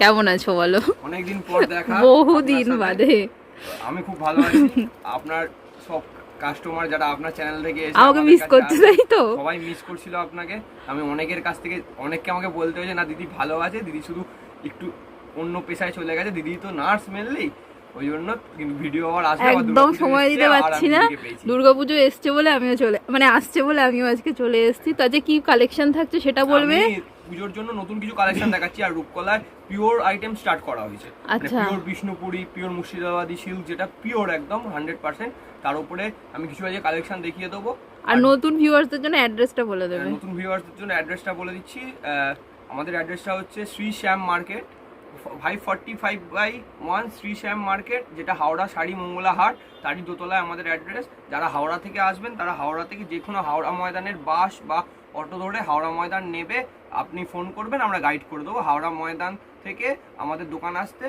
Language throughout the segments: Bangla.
কেমন আছো বলো? অনেকদিন পর দেখা বহুদিন। বাদে। আমি খুব ভালো আছি। আপনার সব কাস্টমার যারা আপনার চ্যানেল থেকে এসে আমাকে মিস করতে তাই তো? সবাই মিস করছিল আপনাকে। আমি অনেকের কাছ থেকে অনেককে আমাকে বলতে হয়েছে না দিদি ভালো আছে দিদি শুধু একটু অন্য পেশায় চলে গেছে দিদি তো নার্স মেনলি ওই জন্য কিন্তু ভিডিও আবার আসবে একদম সময় দিতে পারছি না। দুর্গাপুজো এসছে বলে আমিও চলে মানে আসছে বলে আমিও আজকে চলে এসেছি। তো আজকে কি কালেকশন থাকছে সেটা বলবে? পুজোর জন্য নতুন কিছু কালেকশন দেখাচ্ছি। আর রূপকলায় পিওর আইটেম স্টার্ট করা হয়েছে। Pure Bishnupuri pure Murshidabadi silk যেটা পিওর একদম হান্ড্রেড পার্সেন্ট তার উপরে আমি কিছু আজকে কালেকশন দেখিয়ে দেবো। আর নতুন ভিউয়ার্সদের জন্য অ্যাড্রেসটা বলে দেবে নতুন ভিউয়ার্সদের জন্য অ্যাড্রেসটা বলে দিচ্ছি। আমাদের অ্যাড্রেসটা হচ্ছে Shri Shyam market five forty five by one Shri Shyam market যেটা হাওড়া শাড়ি মঙ্গলা হাট তারই দোতলায় আমাদের অ্যাড্রেস যারা হাওড়া থেকে আসবেন তারা হাওড়া থেকে যে কোনো হাওড়া ময়দানের বাস বা অটো ধরে হাওড়া ময়দান নেবে আপনি ফোন করবেন আমরা গাইড করে দেবো। হাওড়া ময়দান থেকে আমাদের দোকান আসতে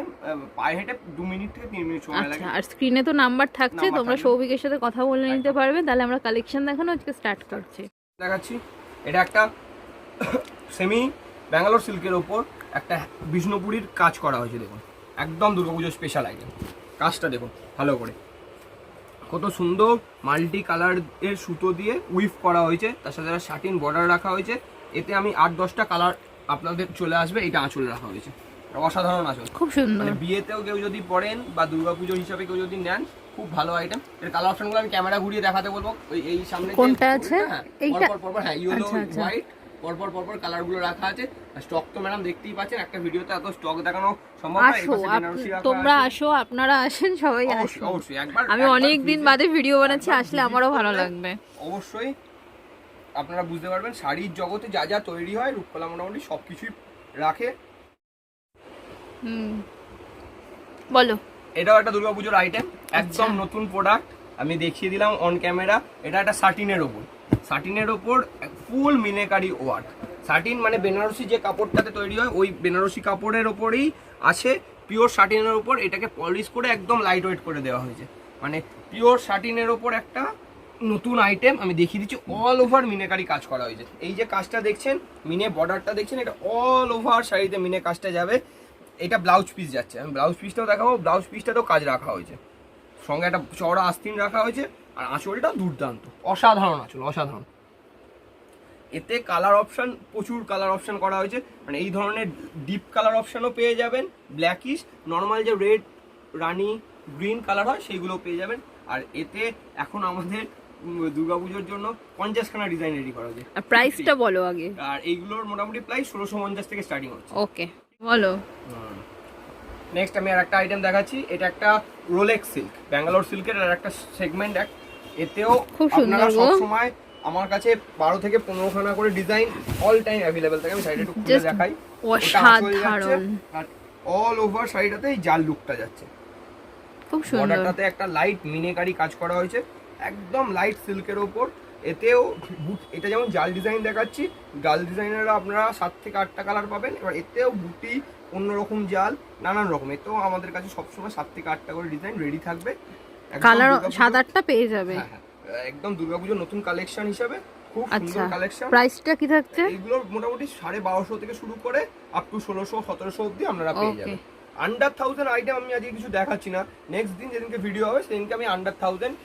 পায়ে হেঁটে দু মিনিট থেকে তিন মিনিট সময় লাগে। আচ্ছা আর স্ক্রিনে তো নাম্বার থাকছে তোমরা। সৌভিকের সাথে কথা বলে নিতে পারবে তাহলে আমরা কালেকশন দেখানো আজকে স্টার্ট করছি। দেখাচ্ছি। এটা একটা সেমি ব্যাঙ্গালোর সিল্কের ওপর একটা বিষ্ণুপুরীর কাজ করা হয়েছে দেখুন। একদম দুর্গাপুজোর স্পেশাল আইটেম কাজটা দেখুন ভালো করে। কত সুন্দর মাল্টি কালারের সুতো দিয়ে উইফ করা হয়েছে। তার সাথে শার্টিন বর্ডার রাখা হয়েছে। এতে আমি আট দশটা কালার আপনাদের চলে আসবে এটা আঁচল রাখা হয়েছে। অসাধারণ আঁচল। খুব সুন্দর। মানে বিয়েতেও কেউ যদি পড়েন বা দুর্গাপুজো হিসাবে কেউ যদি নেন খুব ভালো আইটেম এর কালার অপশনগুলো আমি ক্যামেরা ঘুরিয়ে দেখাতে বলব। এই সামনে কোনটা আছে? হ্যাঁ, এইটা? পরপর পরপর হ্যাঁ ইয়েলো। হোয়াইট পরপর পরপর কালারগুলো রাখা আছে। স্টক তো ম্যাডাম দেখতেই পাচ্ছেন একটা ভিডিওতে এত স্টক দেখানো সম্ভব তোমরা আসো আপনারা আসেন সবাই অবশ্যই আসো অবশ্যই একবার আমি একবার অনেক দিন বাদে ভিডিও বানাচ্ছি আসলে আমারও ভালো লাগবে। অবশ্যই আপনারা বুঝতে পারবেন শাড়ির জগতে যা যা তৈরি হয় রূপকলা মোটামুটি সবকিছুই রাখে। হুম। বলো। এটাও একটা দুর্গাপুজোর আইটেম একদম নতুন প্রোডাক্ট আমি দেখিয়ে দিলাম অন ক্যামেরা এটা একটা সাটিনের ওপর। সাটিনের ওপর ফুল মিনেকারি ওয়ার্ক। সাটিন মানে বেনারসি যে কাপড়টাতে তৈরি হয়, ওই বেনারসি কাপড়ের ওপরেই আছে পিওর সাটিনের ওপর এটাকে পলিশ করে একদম লাইট ওয়েট করে দেওয়া হয়েছে। মানে পিওর সাটিনের ওপর একটা নতুন আইটেম আমি দেখিয়ে দিচ্ছি অল ওভার মিনেকারি কাজ করা হয়েছে। এই যে কাজটা দেখছেন, মিনে বর্ডারটা দেখছেন, এটা অল ওভার শাড়িতে মিনে কাজটা যাবে। এটা ব্লাউজ পিস যাচ্ছে। আমি ব্লাউজ পিসটাও দেখাবো ব্লাউজ পিসটাতেও কাজ রাখা হয়েছে। সঙ্গে একটা চওড়া আস্তিন রাখা হয়েছে, আর আঁচলটা দুর্দান্ত। অসাধারণ আঁচল, অসাধারণ। এতে কালার অপশান প্রচুর কালার অপশান করা হয়েছে। মানে এই ধরনের ডিপ কালার অপশানও পেয়ে যাবেন ব্ল্যাকিশ নর্মাল যে রেড রানি গ্রিন কালার হয় সেইগুলো পেয়ে যাবেন। আর এতে এখন আমাদের দুর্গাপুজোর জন্য পঞ্চাশখানা ডিজাইন রেডি করা হয়েছে। আর প্রাইসটা বলো আগে। আর এইগুলোর মোটামুটি প্রায় ষোলোশো পঞ্চাশ থেকে স্টার্টিং হচ্ছে। ওকে বলো। নেক্সট আমি আর একটা আইটেম দেখাচ্ছি। এটা একটা রোলেক্স সিল্ক ব্যাঙ্গালোর সিল্কের আর একটা সেগমেন্ট এক। এতেও খুব সুন্দর সব সময় আমার কাছে বারো থেকে পনেরো খানা করে ডিজাইন অল টাইম অ্যাভেলেবেল থাকে আমি শাড়িটা একটু খুলে দেখাই। অসাধারণ। আর অল ওভার শাড়িটাতে এই জাল লুকটা যাচ্ছে। খুব সুন্দর। বর্ডারটাতে একটা লাইট মিনেকারি কাজ করা হয়েছে একদম লাইট সিল্কের ওপর। এতেও বুট এটা যেমন জাল ডিজাইন দেখাচ্ছি জাল ডিজাইনেরও আপনারা সাত থেকে আটটা কালার পাবেন। এবার এতেও বুটি অন্যরকম জাল নানান রকম। এতেও আমাদের কাছে সবসময় সাত থেকে আটটা করে ডিজাইন রেডি থাকবে। কালার সাত আটটা পেয়ে যাবে। হ্যাঁ, হ্যাঁ, একদম দুর্গাপুজোর নতুন কালেকশন হিসাবে খুব আচ্ছা। সুন্দর কালেকশন প্রাইসটা কি থাকছে? এইগুলো মোটামুটি সাড়ে বারোশো থেকে শুরু করে আপ টু ষোলোশো সতেরোশো অব্দি আপনারা পেয়ে যাবেন। আন্ডার থাউজেন্ড আইটেম আমি আজকে কিছু দেখাচ্ছি না। নেক্সট দিন যেদিনকে ভিডিও হবে সেদিনকে আমি আন্ডার থাউজেন্ড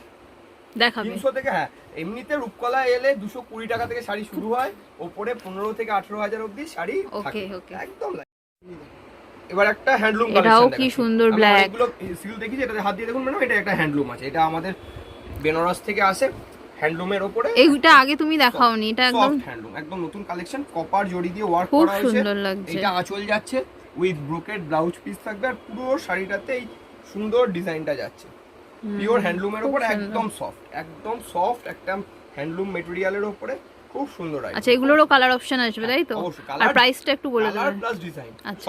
দেখাবে। থেকে হ্যাঁ এমনিতে রূপকলা এলে দুশো কুড়ি টাকা থেকে শাড়ি শুরু হয় ওপরে থেকে আঠেরো হাজার অব্দি শাড়ি থাকে। একদম এবার একটা হ্যান্ডলুম এটাও কি সুন্দর। এগুলো সিল দেখি হাত দিয়ে দেখুন ম্যাডাম এটা একটা হ্যান্ডলুম আছে। এটা আমাদের বেনারস থেকে আসে হ্যান্ডলুমের ওপরে। এইটা আগে তুমি দেখাওনি এটা একদম সফট হ্যান্ডলুম একদম নতুন কালেকশন কপার জড়ি দিয়ে ওয়ার্ক খুব করা হয়েছে। সুন্দর লাগছে। এটা আঁচল যাচ্ছে উইথ ব্রোকেড ব্লাউজ পিস থাকবে আর পুরো শাড়িটাতে এই সুন্দর ডিজাইনটা যাচ্ছে। পিওর হ্যান্ডলুমের উপরে একদম সফট একদম সফট একটা হ্যান্ডলুম মেটেরিয়ালের উপরে খুব সুন্দর। আচ্ছা এগুলোরও কালার অপশন আসবে তাই তো? আর প্রাইসটা একটু বলে কালার প্লাস ডিজাইন আচ্ছা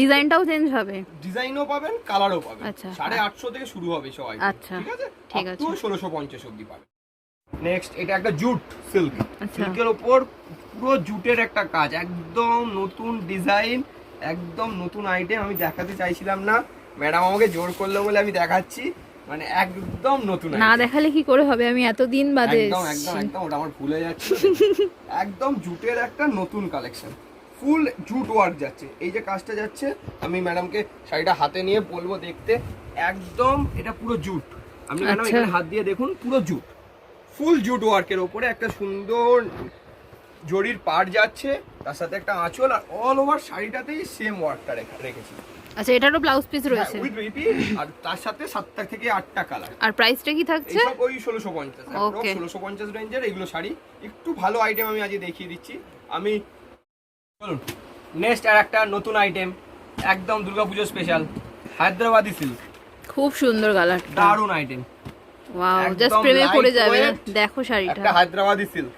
ডিজাইনটাও চেঞ্জ হবে? ডিজাইনও পাবেন কালারও পাবেন। আচ্ছা। সাড়ে আটশো থেকে শুরু হবে সবাই আচ্ছা, ঠিক আছে? ঠিক আছে। আছে ষোলোশো পঞ্চাশ অব্দি পাবেন। নেক্সট এটা একটা জুট সিল্ক। সিল্কের ওপর পুরো জুটের একটা কাজ একদম নতুন ডিজাইন একদম নতুন আইটেম আমি দেখাতে চাইছিলাম না। ম্যাডাম আমাকে জোর করল বলে আমি দেখাচ্ছি। মানে একদম নতুন না দেখালে কি করে হবে? আমি এতদিন বাদে একদম একদম একদম ওটা আমার ভুলে যাচ্ছে। একদম জুটের একটা নতুন কালেকশন ফুল জুট ওয়ার্ক যাচ্ছে। এই যে কাজটা যাচ্ছে আমি ম্যাডামকে শাড়িটা হাতে নিয়ে বলব দেখতে। একদম এটা পুরো জুট। আপনি ম্যাডাম আচ্ছা। এখানে হাত দিয়ে দেখুন পুরো জুট। ফুল জুট ওয়ার্কের ওপরে একটা সুন্দর জরির পাড় যাচ্ছে তার সাথে একটা আঁচল আর অল ওভার শাড়িটাতেই সেম ওয়ার্কটা রেখেছি। আচ্ছা এটারও ব্লাউজ পিস রয়েছে। উইথ রিপি আর তার সাথে সাতটা থেকে আটটা কালার আর প্রাইসটা কি থাকছে? ওই ষোলোশো পঞ্চাশ Okay. ষোলোশো পঞ্চাশ রেঞ্জের এগুলো শাড়ি। একটু ভালো আইটেম আমি আজকে দেখিয়ে দিচ্ছি। আমি বলুন নেক্সট আর একটা নতুন আইটেম একদম দুর্গাপুজো স্পেশাল হায়দ্রাবাদি সিল্ক খুব সুন্দর কালারটা দারুণ আইটেম ওয়াও জাস্ট প্রেমে পড়ে যাবে। দেখো শাড়িটা। একটা হায়দ্রাবাদি সিল্ক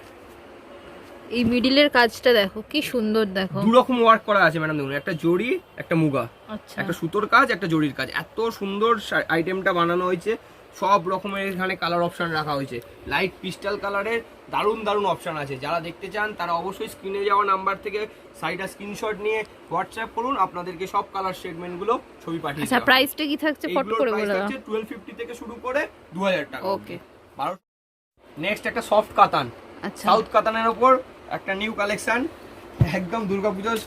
এই মিডিলের কাজটা দেখো কি সুন্দর দেখো। দু রকম ওয়ার্ক করা আছে ম্যাডাম দেখুন একটা জড়ি একটা মুগা। আচ্ছা। একটা সুতোর কাজ একটা জরির কাজ। এত সুন্দর আইটেমটা বানানো হয়েছে সব রকমের এখানে কালার অপশন রাখা হয়েছে। লাইট পিস্টাল কালারের দারুণ দারুণ অপশন আছে। যারা দেখতে চান তারা অবশ্যই স্ক্রিনে যাওয়া নাম্বার থেকে সাইডটা স্ক্রিনশট নিয়ে হোয়াটসঅ্যাপ করুন আপনাদেরকে সব কালার সেগমেন্টগুলো ছবি পাঠিয়ে আচ্ছা প্রাইসটা কি থাকছে? ফট করে বলে দাও। টুয়েলভ ফিফটি থেকে শুরু করে দু হাজার টাকা। ওকে বারো নেক্সট একটা সফট কাতান আচ্ছা। সাউথ কাতানের ওপর একটা নিউ কালেকশন একদম দুর্গাপুজোর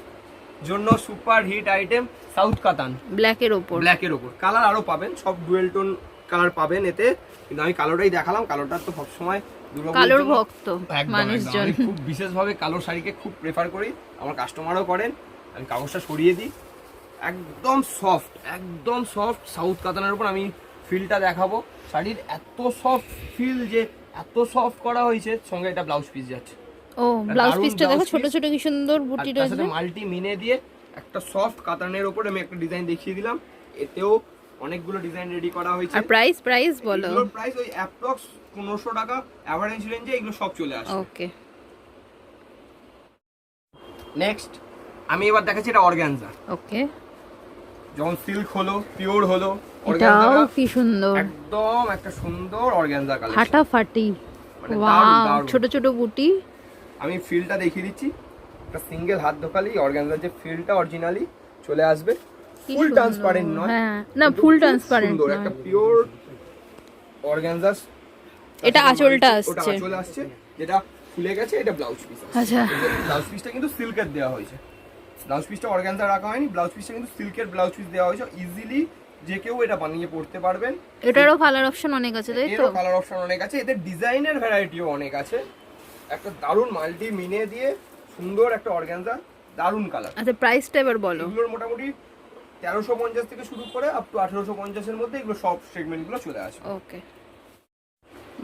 জন্য সুপার হিট আইটেম সাউথ কাতান ব্ল্যাকের ওপর। ব্ল্যাকের ওপর। কালার আরও পাবেন সব ডুয়েল টোন কালার পাবেন এতে। কিন্তু আমি কালোটাই দেখালাম কালোটার তো সবসময় কালোর ভক্ত। মানুষজন। খুব বিশেষভাবে কালো শাড়িকে খুব প্রেফার করি আমার কাস্টমারও করেন। আমি কাগজটা সরিয়ে দিই। একদম সফট একদম সফট সাউথ কাতানের উপর আমি ফিলটা দেখাবো। শাড়ির এত সফট ফিল যে এত সফট করা হয়েছে সঙ্গে এটা ব্লাউজ পিস যাচ্ছে। ও ব্লাউজ পিসটা দেখো ছোট ছোট কি সুন্দর বুটি রয়েছে। মাল্টি মিনে দিয়ে একটা সফট কাতানের উপর আমি একটা ডিজাইন দেখিয়ে দিলাম। এতেও অনেকগুলো ডিজাইন রেডি করা হয়েছে। আর প্রাইস প্রাইস বলো। এগুলোর প্রাইস ওই অ্যাপ্রক্স টাকা অ্যাভারেজ রেঞ্জে এগুলো সব চলে আসে ওকে নেক্সট আমি এবার দেখাচ্ছি এটা অর্গ্যানজা ওকে যখন সিল্ক হলো পিওর হলো কি সুন্দর। একদম একটা সুন্দর কালেকশন ফাটাফাটি। মানে ওয়াও ছোট ছোট বুটি। আমি ফিলটা দেখিয়ে দিচ্ছি। একটা সিঙ্গেল হাত দোকালি অর্গ্যানজার যে ফিলটা অরিজিনালি চলে আসবে। ফুল। ট্রান্সপারেন্ট নয় হ্যাঁ না ফুল ট্রান্সপারেন্ট সুন্দর, একটা পিওর অর্গ্যানজাস এটা আঁচলটা ওটা আসছে। আঁচল আসছে যেটা ফুলে গেছে এটা ব্লাউজ পিস আচ্ছা। ব্লাউজ পিসটা কিন্তু সিল্কের দেওয়া হয়েছে। ব্লাউজ পিসটা অর্গ্যানজা রাখা হয়নি ব্লাউজ পিসটা কিন্তু সিল্কের ব্লাউজ পিস দেওয়া হয়েছে। ইজিলি যে কেউ এটা বানিয়ে পড়তে পারবেন। এটারও কালার অপশন অনেক আছে তাই তো? কালার অপশন অনেক আছে। এদের ডিজাইনের ভ্যারাইটিও অনেক আছে। একটা দারুণ মাল্টি মিনে দিয়ে সুন্দর একটা অর্গ্যানজা দারুণ কালার আচ্ছা প্রাইসটা এবার বলো। এগুলোর মোটামুটি তেরোশো পঞ্চাশ থেকে শুরু করে আপ টু আঠেরোশো পঞ্চাশের মধ্যে এগুলো সব সেগমেন্টগুলো চলে আসে ওকে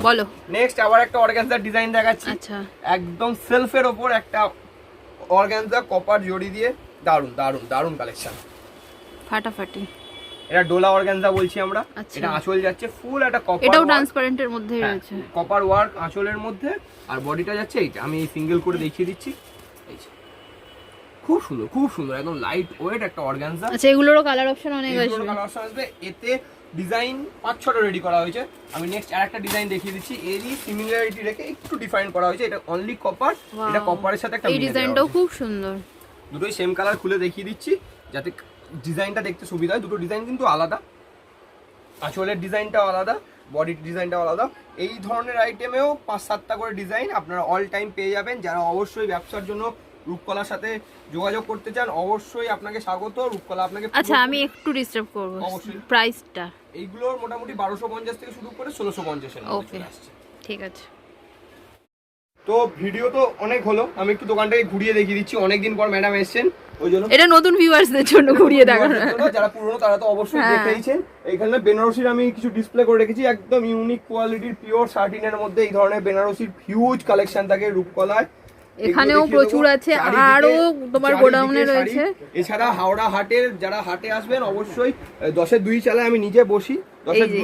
বলো। নেক্সট আবার একটা অর্গ্যানজার ডিজাইন দেখাচ্ছি। আচ্ছা। একদম সেলফের ওপর একটা অর্গ্যানজা কপার জড়ি দিয়ে দারুণ দারুণ দারুণ কালেকশন ফাটাফাটি। এটা ডোলা অর্গ্যানজা বলছি আমরা। আচ্ছা। এটা আঁচল যাচ্ছে ফুল একটা কপার এটাও ট্রান্সপারেন্টের মধ্যেই হ্যাঁ। রয়েছে। কপার ওয়ার্ক আঁচলের মধ্যে আর বডিটা যাচ্ছে এইটা। আমি এই সিঙ্গেল করে দেখিয়ে দিচ্ছি। খুব সুন্দর খুব সুন্দর একদম লাইট ওয়েট একটা অর্গ্যানজা আচ্ছা এগুলোরও কালার অপশন অনেক আছে। কালার অপশন আসবে। এতে ডিজাইন পাঁচ ছটা রেডি করা হয়েছে। আমি নেক্সট আর একটা ডিজাইন দেখিয়ে দিচ্ছি। এরই সিমিলারিটি রেখে একটু ডিফাইন করা হয়েছে। এটা অনলি কপার এটা কপারের সাথে একটা এই ডিজাইনটাও খুব সুন্দর। দুটোই সেম কালার খুলে দেখিয়ে দিচ্ছি যাতে ডিজাইনটা দেখতে সুবিধা হয়। দুটো ডিজাইন কিন্তু আলাদা। আঁচলের ডিজাইনটাও আলাদা বডির ডিজাইনটাও আলাদা। এই ধরনের আইটেমেও পাঁচ সাতটা করে ডিজাইন আপনারা অল টাইম পেয়ে যাবেন। যারা অবশ্যই ব্যবসার জন্য রূপকলার সাথে যোগাযোগ করতে চান অবশ্যই আপনাকে স্বাগত। রূপকলা আপনাকে আচ্ছা আমি একটু ডিস্টার্ব করব। অবশ্যই। প্রাইসটা এইগুলোর মোটামুটি বারোশো পঞ্চাশ থেকে শুরু করে ষোলোশো পঞ্চাশের মধ্যে আসছে। ঠিক আছে। তো ভিডিও তো অনেক হলো। আমি একটু দোকানটাকে ঘুরিয়ে দেখিয়ে দিচ্ছি। অনেকদিন পর ম্যাডাম এসেছেন। এটা নতুন ভিউয়ার্সদের জন্য ঘুরিয়ে দেখানো। যারা পুরনো তারা তো অবশ্যই হ্যাঁ। দেখেইছেন। এখানে বেনারসির আমি কিছু ডিসপ্লে করে রেখেছি একদম ইউনিক কোয়ালিটির পিওর শার্টিনের মধ্যে এই ধরনের বেনারসির হিউজ কালেকশন থাকে রূপকলায়। এখানেও প্রচুর আছে, আরও তোমার গোডাউনে রয়েছে। এছাড়া হাওড়া হাটের যারা হাটে আসবেন অবশ্যই দশের দুই চালায় আমি নিজে বসি। দশের দুই।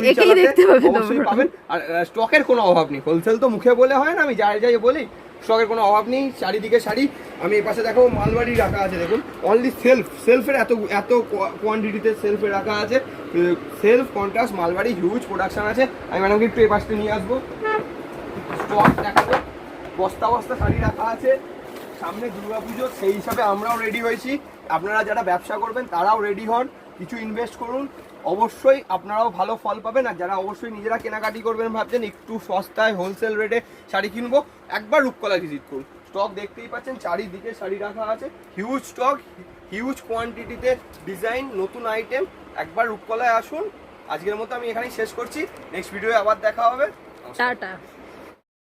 পাবেন। আর স্টকের কোনো অভাব নেই। হোলসেল তো মুখে বলে হয় না আমি যাই যাই বলি। স্টকের কোনো অভাব নেই, চারিদিকে শাড়ি। আমি এই পাশে দেখো মালবাড়ি রাখা আছে, দেখুন। অনলি সেলফ সেলফের এত এত কোয়ান্টিটিতে সেলফে রাখা আছে। সেলফ কন্ট্রাস্ট মালবাড়ি হিউজ প্রোডাকশান আছে। আমি ম্যাডামকে একটু এই পাশটা নিয়ে আসব। স্টক দেখাবো। বস্তা বস্তা শাড়ি রাখা আছে। সামনে দুর্গা দুর্গাপুজো সেই হিসাবে আমরাও রেডি হয়েছি। আপনারা যারা ব্যবসা করবেন, তারাও রেডি হন। কিছু ইনভেস্ট করুন। অবশ্যই আপনারাও ভালো ফল পাবেন আর যারা অবশ্যই নিজেরা কেনাকাটি করবেন ভাবছেন, একটু সস্তায় হোলসেল রেটে শাড়ি কিনবো, একবার রূপকলা ভিজিট করুন। স্টক দেখতেই পাচ্ছেন, চারিদিকে শাড়ি রাখা আছে। হিউজ স্টক হিউজ কোয়ান্টিটিতে ডিজাইন নতুন আইটেম একবার রূপকলায় আসুন। আজকের মতো আমি এখানেই শেষ করছি। নেক্সট ভিডিও আবার দেখা হবে। টাটা।